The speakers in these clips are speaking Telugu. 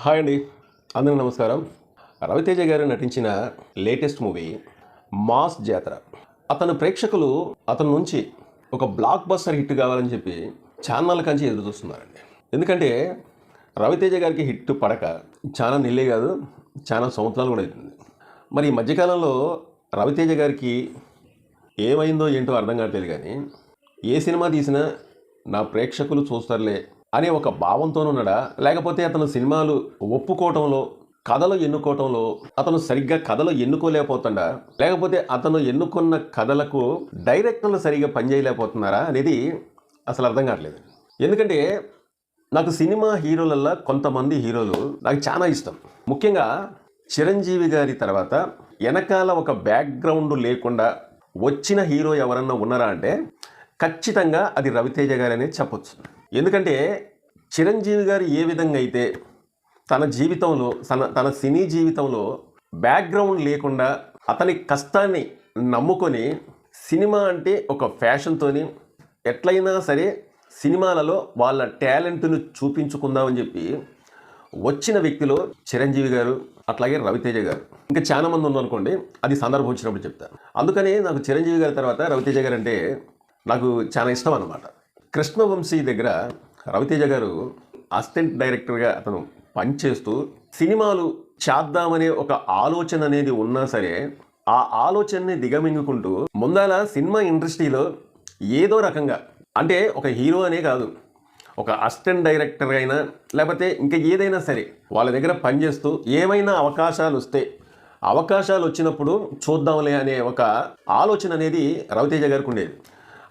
హాయ్ అండి. అందరికీ నమస్కారం. రవితేజ గారు నటించిన లేటెస్ట్ మూవీ మాస్ జాతర. అతను ప్రేక్షకులు అతని నుంచి ఒక బ్లాక్ బస్టర్ హిట్ కావాలని చెప్పి ఛానల్ కంచి ఎదురు చూస్తున్నారండి. ఎందుకంటే రవితేజ గారికి హిట్ పడక చాలా నెల్లే కాదు చాలా సంవత్సరాలు కూడా అవుతుంది. మరి ఈ మధ్యకాలంలో రవితేజ గారికి ఏమైందో ఏంటో అర్థం కావట్లేదు కానీ ఏ సినిమా తీసినా నా ప్రేక్షకులు చూస్తారులే అనే ఒక భావంతోనున్నాడా? లేకపోతే అతను సినిమాలు ఒప్పుకోవటంలో కథలు ఎన్నుకోవటంలో అతను సరిగ్గా కథలు ఎన్నుకోలేకపోతుండా? లేకపోతే అతను ఎన్నుకున్న కథలకు డైరెక్టర్లు సరిగ్గా పనిచేయలేకపోతున్నారా అనేది అసలు అర్థం కావట్లేదు. ఎందుకంటే నాకు సినిమా హీరోలల్లో కొంతమంది హీరోలు నాకు చాలా ఇష్టం. ముఖ్యంగా చిరంజీవి గారి తర్వాత వెనకాల ఒక బ్యాక్గ్రౌండ్ లేకుండా వచ్చిన హీరో ఎవరన్నా ఉన్నారా అంటే ఖచ్చితంగా అది రవితేజ గారనే చెప్పొచ్చు. ఎందుకంటే చిరంజీవి గారు ఏ విధంగా అయితే తన జీవితంలో తన తన సినీ జీవితంలో బ్యాక్గ్రౌండ్ లేకుండా అతని కష్టాన్ని నమ్ముకొని సినిమా అంటే ఒక ఫ్యాషన్తోని ఎట్లయినా సరే సినిమాలలో వాళ్ళ టాలెంట్ను చూపించుకుందామని చెప్పి వచ్చిన వ్యక్తిలో చిరంజీవి గారు అట్లాగే రవితేజ గారు. ఇంకా చాలా మంది ఉన్నారనుకోండి అది సందర్భం వచ్చినప్పుడు చెప్తాను అందుకని నాకు చిరంజీవి గారి తర్వాత రవితేజ గారు అంటే నాకు చాలా ఇష్టం అనమాట కృష్ణవంశీ దగ్గర రవితేజ గారు అసిస్టెంట్ డైరెక్టర్గా అతను పనిచేస్తూ సినిమాలు చేద్దామనే ఒక ఆలోచన అనేది ఉన్నా సరే ఆ ఆలోచనని దిగమింగుకుంటూ ముందాల సినిమా ఇండస్ట్రీలో ఏదో రకంగా అంటే ఒక హీరో అనే కాదు ఒక అసిస్టెంట్ డైరెక్టర్ అయినా లేకపోతే ఇంకా ఏదైనా సరే వాళ్ళ దగ్గర పనిచేస్తూ ఏమైనా అవకాశాలు వస్తే అవకాశాలు వచ్చినప్పుడు చూద్దాంలే అనే ఒక ఆలోచన అనేది రవితేజ గారికి ఉండేది.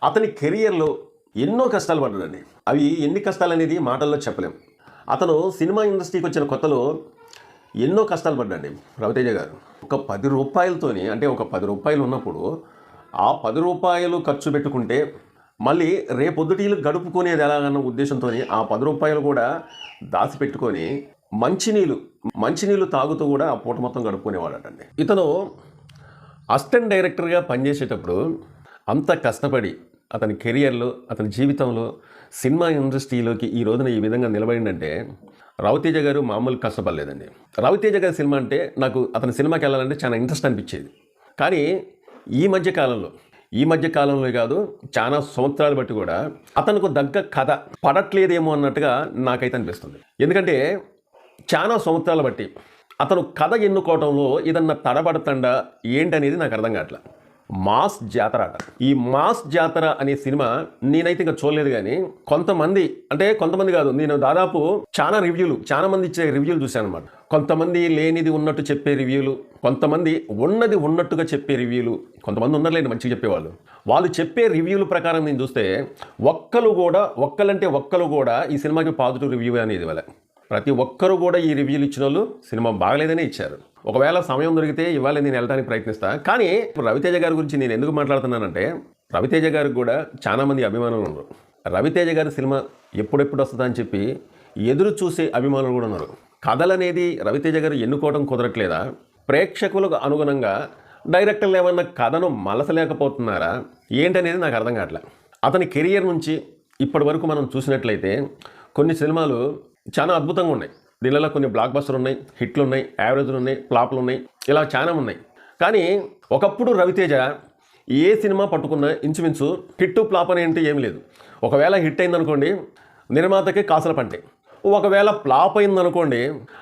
అతని కెరియర్లో ఎన్నో కష్టాలు పడ్డాడండి. అవి ఎన్ని కష్టాలు అనేది మాటల్లో చెప్పలేం. అతను సినిమా ఇండస్ట్రీకి వచ్చిన కొత్తలో ఎన్నో కష్టాలు పడ్డాండి రవితేజ గారు. ఒక పది రూపాయలతోని అంటే ఒక పది రూపాయలు ఉన్నప్పుడు ఆ పది రూపాయలు ఖర్చు పెట్టుకుంటే మళ్ళీ రేపొద్దుటీలు గడుపుకునేది ఎలాగన్న ఉద్దేశంతో ఆ పది రూపాయలు కూడా దాచిపెట్టుకొని మంచినీళ్ళు మంచినీళ్ళు తాగుతూ కూడా ఆ పూట మొత్తం గడుపుకునేవాడటండి. ఇతను అసిస్టెంట్ డైరెక్టర్గా పనిచేసేటప్పుడు అంత కష్టపడి అతని కెరియర్లో అతని జీవితంలో సినిమా ఇండస్ట్రీలోకి ఈ రోజున ఈ విధంగా నిలబడిందంటే రవితేజ గారు మామూలు కష్టపడలేదండి. రవితేజ గారి సినిమా అంటే నాకు అతని సినిమాకి వెళ్ళాలంటే చాలా ఇంట్రెస్ట్ అనిపించేది. కానీ ఈ మధ్య కాలంలో ఈ మధ్య కాలంలో కాదు చాలా సంవత్సరాలు బట్టి కూడా అతనికి దగ్గ కథ పడట్లేదేమో అన్నట్టుగా నాకైతే అనిపిస్తుంది. ఎందుకంటే చాలా సంవత్సరాలు బట్టి అతను కథ ఎన్నుకోవడంలో ఏదన్నా తడబడతండా ఏంటనేది నాకు అర్థం కావట్లేదు మాస్ జాతర అట. ఈ మాస్ జాతర అనే సినిమా నేనైతే ఇంకా చూడలేదు కానీ కొంతమంది అంటే కొంతమంది కాదు నేను దాదాపు చాలా రివ్యూలు చాలా మంది ఇచ్చే రివ్యూలు చూశాను అనమాట కొంతమంది లేనిది ఉన్నట్టు చెప్పే రివ్యూలు కొంతమంది ఉన్నది ఉన్నట్టుగా చెప్పే రివ్యూలు కొంతమంది ఉన్నారులేండి మంచిగా చెప్పేవాళ్ళు. వాళ్ళు చెప్పే రివ్యూల ప్రకారం నేను చూస్తే ఒక్కరు కూడా ఒక్కలంటే ఒక్కరు కూడా ఈ సినిమాకి పాజిటివ్ రివ్యూ అనేది వల్ల ప్రతి ఒక్కరు కూడా ఈ రివ్యూలు ఇచ్చిన వాళ్ళు సినిమా బాగలేదనే ఇచ్చారు. ఒకవేళ సమయం దొరికితే ఇవాళ నేను వెళ్ళడానికి ప్రయత్నిస్తా. కానీ రవితేజ గారి గురించి నేను ఎందుకు మాట్లాడుతున్నానంటే రవితేజ గారికి కూడా చాలా మంది అభిమానులు ఉన్నారు. రవితేజ గారి సినిమా ఎప్పుడెప్పుడు వస్తుందా అని చెప్పి ఎదురు చూసే అభిమానులు కూడా ఉన్నారు. కథలు అనేది రవితేజ గారు ఎన్నుకోవడం కుదరట్లేదా? ప్రేక్షకులకు అనుగుణంగా డైరెక్టర్లు ఏమన్నా కథను మలసలేకపోతున్నారా? ఏంటనేది నాకు అర్థం కావట్లే. అతని కెరియర్ నుంచి ఇప్పటి వరకు మనం చూసినట్లయితే కొన్ని సినిమాలు చాలా అద్భుతంగా ఉన్నాయి. దీనిలో కొన్ని బ్లాక్ బస్టర్ ఉన్నాయి హిట్లు ఉన్నాయి యావరేజ్లు ఉన్నాయి ఫ్లాప్లు ఉన్నాయి ఇలా చాలా ఉన్నాయి. కానీ ఒకప్పుడు రవితేజ ఏ సినిమా పట్టుకున్నా ఇంచుమించు హిట్ ఫ్లాప్ అనేంటి ఏమి లేదు. ఒకవేళ హిట్ అయిందనుకోండి నిర్మాతకి కాసుల పంటే. ఒకవేళ ఫ్లాప్ అయిందనుకోండి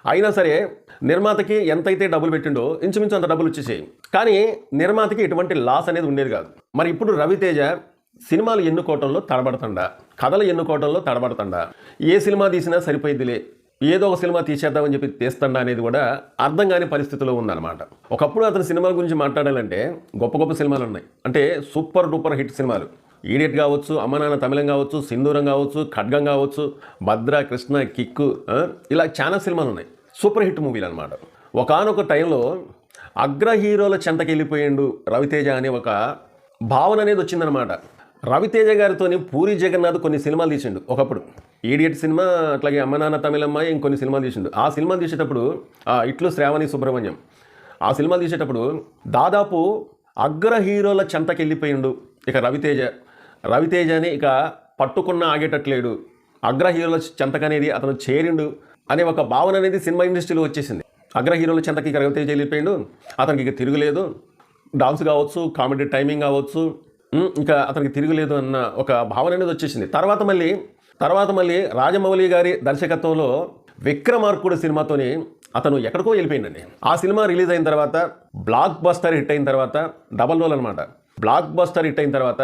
అయినా సరే నిర్మాతకి ఎంతైతే డబ్బులు పెట్టిండో ఇంచుమించు అంత డబ్బులు వచ్చేసేయి. కానీ నిర్మాతకి ఎటువంటి లాస్ అనేది ఉండేది కాదు. మరి ఇప్పుడు రవితేజ సినిమాలు ఎన్నుకోవటంలో తడబడతండ? కథలు ఎన్నుకోవటంలో తడబడతండా? ఏ సినిమా తీసినా సరిపోయిద్దిలే. ఏదో ఒక సినిమా తీసేద్దామని చెప్పి తీస్తాడా అనేది కూడా అర్థం కాని పరిస్థితిలో ఉందన్నమాట. ఒకప్పుడు అతని సినిమాల గురించి మాట్లాడాలంటే గొప్ప గొప్ప సినిమాలు ఉన్నాయి. అంటే సూపర్ డూపర్ హిట్ సినిమాలు. ఈడియట్ కావచ్చు అమ్మనాన్న తమిళం కావచ్చు సింధూరం కావచ్చు ఖడ్గం కావచ్చు భద్ర కృష్ణ కిక్కు ఇలా చాలా సినిమాలు ఉన్నాయి. సూపర్ హిట్ మూవీలు అనమాట ఒకనొక టైంలో అగ్ర హీరోల చెంతకి వెళ్ళిపోయిండు రవితేజ అనే ఒక భావన అనేది వచ్చిందనమాట రవితేజ గారితోని పూరి జగన్నాథ్ కొన్ని సినిమాలు తీసిండు ఒకప్పుడు. ఈడియట్ సినిమా అట్లాగే అమ్మనాన్న తమిళమ్మాయి ఇంకొన్ని సినిమాలు తీసిండు. ఆ సినిమాలు తీసేటప్పుడు ఇట్లు శ్రావణి సుబ్రహ్మణ్యం. ఆ సినిమాలు తీసేటప్పుడు దాదాపు అగ్ర హీరోల చెంతకి వెళ్ళిపోయిండు ఇక రవితేజ. రవితేజని ఇక పట్టుకున్న ఆగేటట్లేడు. అగ్ర హీరోల చెంతకనేది అతను చేరిండు అనే ఒక భావన అనేది సినిమా ఇండస్ట్రీలో వచ్చేసింది. అగ్ర హీరోల చెంతకి ఇక రవితేజ వెళ్ళిపోయాడు. అతనికి ఇక తిరుగులేదు. డాన్స్ కావచ్చు కామెడీ టైమింగ్ కావచ్చు ఇంకా అతనికి తిరుగులేదు అన్న ఒక భావన అనేది వచ్చేసింది. తర్వాత మళ్ళీ తర్వాత మళ్ళీ రాజమౌళి గారి దర్శకత్వంలో విక్రమార్కుడు సినిమాతోని అతను ఎక్కడికో వెళ్ళిపోయిందండి ఆ సినిమా రిలీజ్ అయిన తర్వాత బ్లాక్ బస్టర్ హిట్ అయిన తర్వాత డబల్ రోల్ అనమాట బ్లాక్ బస్టర్ హిట్ అయిన తర్వాత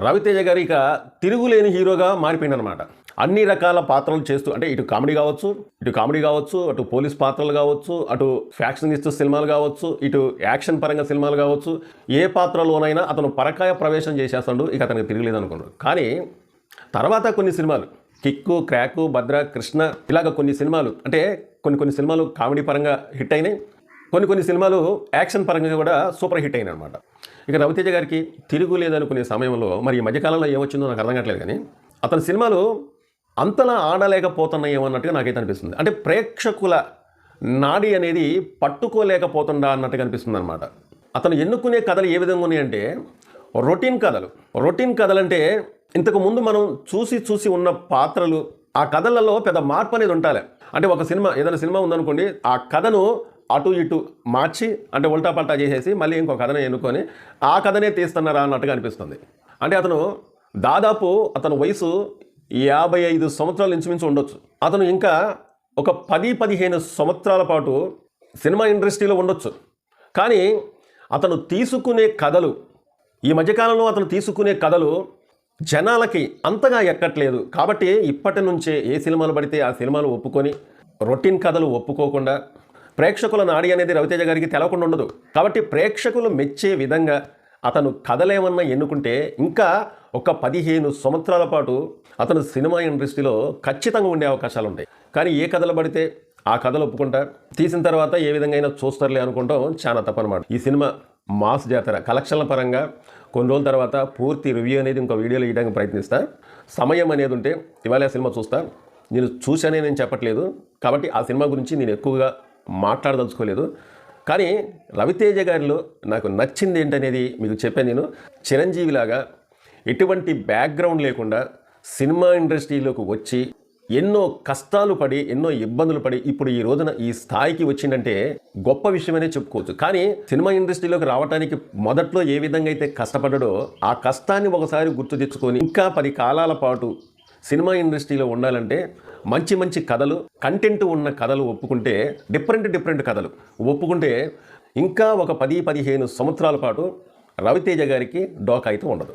రవితేజ గారి ఇక తిరుగులేని హీరోగా మారిపోయిందనమాట అన్ని రకాల పాత్రలు చేస్తూ అంటే ఇటు కామెడీ కావచ్చు ఇటు కామెడీ కావచ్చు అటు పోలీస్ పాత్రలు కావచ్చు అటు ఫ్యాక్షనిస్ట్ సినిమాలు కావచ్చు ఇటు యాక్షన్ పరంగా సినిమాలు కావచ్చు ఏ పాత్రలోనైనా అతను పరకాయ ప్రవేశం చేసేస్తాడు ఇక అతనికి తిరగలేదు అనుకున్నాడు కానీ తర్వాత కొన్ని సినిమాలు. కిక్కు క్రాకు భద్ర కృష్ణ ఇలాగ కొన్ని సినిమాలు. అంటే కొన్ని కొన్ని సినిమాలు కామెడీ పరంగా హిట్ అయినాయి. కొన్ని కొన్ని సినిమాలు యాక్షన్ పరంగా కూడా సూపర్ హిట్ అయినాయి అనమాట ఇక రవితేజ గారికి తిరుగులేదనుకునే సమయంలో మరి ఈ మధ్యకాలంలో ఏమొచ్చిందో నాకు అర్థం కావట్లేదు కానీ అతని సినిమాలు అంతలా ఆడలేకపోతున్నాయేమో అన్నట్టుగా నాకైతే అనిపిస్తుంది. అంటే ప్రేక్షకుల నాడి అనేది పట్టుకోలేకపోతుందా అన్నట్టుగా అనిపిస్తుంది అనమాట అతను ఎన్నుకునే కథలు ఏ విధంగా ఉన్నాయంటే రొటీన్ కథలు. రొటీన్ కథలు అంటే ఇంతకుముందు మనం చూసి చూసి ఉన్న పాత్రలు ఆ కథలలో పెద్ద మార్పు అనేది ఉండాలి. అంటే ఒక సినిమా ఏదైనా సినిమా ఉందనుకోండి ఆ కథను అటు ఇటు మార్చి అంటే ఉల్టా పల్టా చేసేసి మళ్ళీ ఇంకో కథనే ఎన్నుకొని ఆ కథనే తీస్తున్నారా అన్నట్టుగా అనిపిస్తుంది. అంటే అతను దాదాపు అతని వయసు యాభై ఐదు సంవత్సరాలు ఇంచుమించు ఉండొచ్చు. అతను ఇంకా ఒక పది పదిహేను సంవత్సరాల పాటు సినిమా ఇండస్ట్రీలో ఉండొచ్చు. కానీ అతను తీసుకునే కథలు ఈ మధ్యకాలంలో అతను తీసుకునే కథలు జనాలకి అంతగా ఎక్కట్లేదు. కాబట్టి ఇప్పటి నుంచే ఏ సినిమాలు పడితే ఆ సినిమాలు ఒప్పుకొని రొటీన్ కథలు ఒప్పుకోకుండా ప్రేక్షకుల నాడి అనేది రవితేజ గారికి తెలవకుండా ఉండదు. కాబట్టి ప్రేక్షకులు మెచ్చే విధంగా అతను కథలేమన్నా ఎన్నుకుంటే ఇంకా ఒక పదిహేను సంవత్సరాల పాటు అతను సినిమా ఇండస్ట్రీలో ఖచ్చితంగా ఉండే అవకాశాలు ఉంటాయి. కానీ ఏ కథలు పడితే ఆ కథలు ఒప్పుకుంటా తీసిన తర్వాత ఏ విధంగా అయినా చూస్తారులే అనుకుంటాం చాలా తప్పనమాట ఈ సినిమా మాస్ జాతర కలెక్షన్ల పరంగా కొన్ని రోజుల తర్వాత పూర్తి రివ్యూ అనేది ఇంకో వీడియోలో ఇవ్వడానికి ప్రయత్నిస్తా. సమయం అనేది ఉంటే ఇవాళ సినిమా చూస్తా. నేను చూశానే నేను చెప్పట్లేదు. కాబట్టి ఆ సినిమా గురించి నేను ఎక్కువగా మాట్లాడదలుచుకోలేదు. కానీ రవితేజ గారిలో నాకు నచ్చింది ఏంటనేది మీకు చెప్పాను నేను. చిరంజీవిలాగా ఎటువంటి బ్యాక్గ్రౌండ్ లేకుండా సినిమా ఇండస్ట్రీలోకి వచ్చి ఎన్నో కష్టాలు పడి ఎన్నో ఇబ్బందులు పడి ఇప్పుడు ఈ రోజున ఈ స్థాయికి వచ్చిందంటే గొప్ప విషయమనే చెప్పుకోవచ్చు. కానీ సినిమా ఇండస్ట్రీలోకి రావడానికి మొదట్లో ఏ విధంగా అయితే కష్టపడ్డాడో ఆ కష్టాన్ని ఒకసారి గుర్తు తెచ్చుకొని ఇంకా పది కాలాల పాటు సినిమా ఇండస్ట్రీలో ఉండాలంటే మంచి మంచి కథలు కంటెంట్ ఉన్న కథలు ఒప్పుకుంటే డిఫరెంట్ డిఫరెంట్ కథలు ఒప్పుకుంటే ఇంకా ఒక పది పదిహేను సంవత్సరాల పాటు రవితేజ గారికి డోకా అయితే ఉండదు.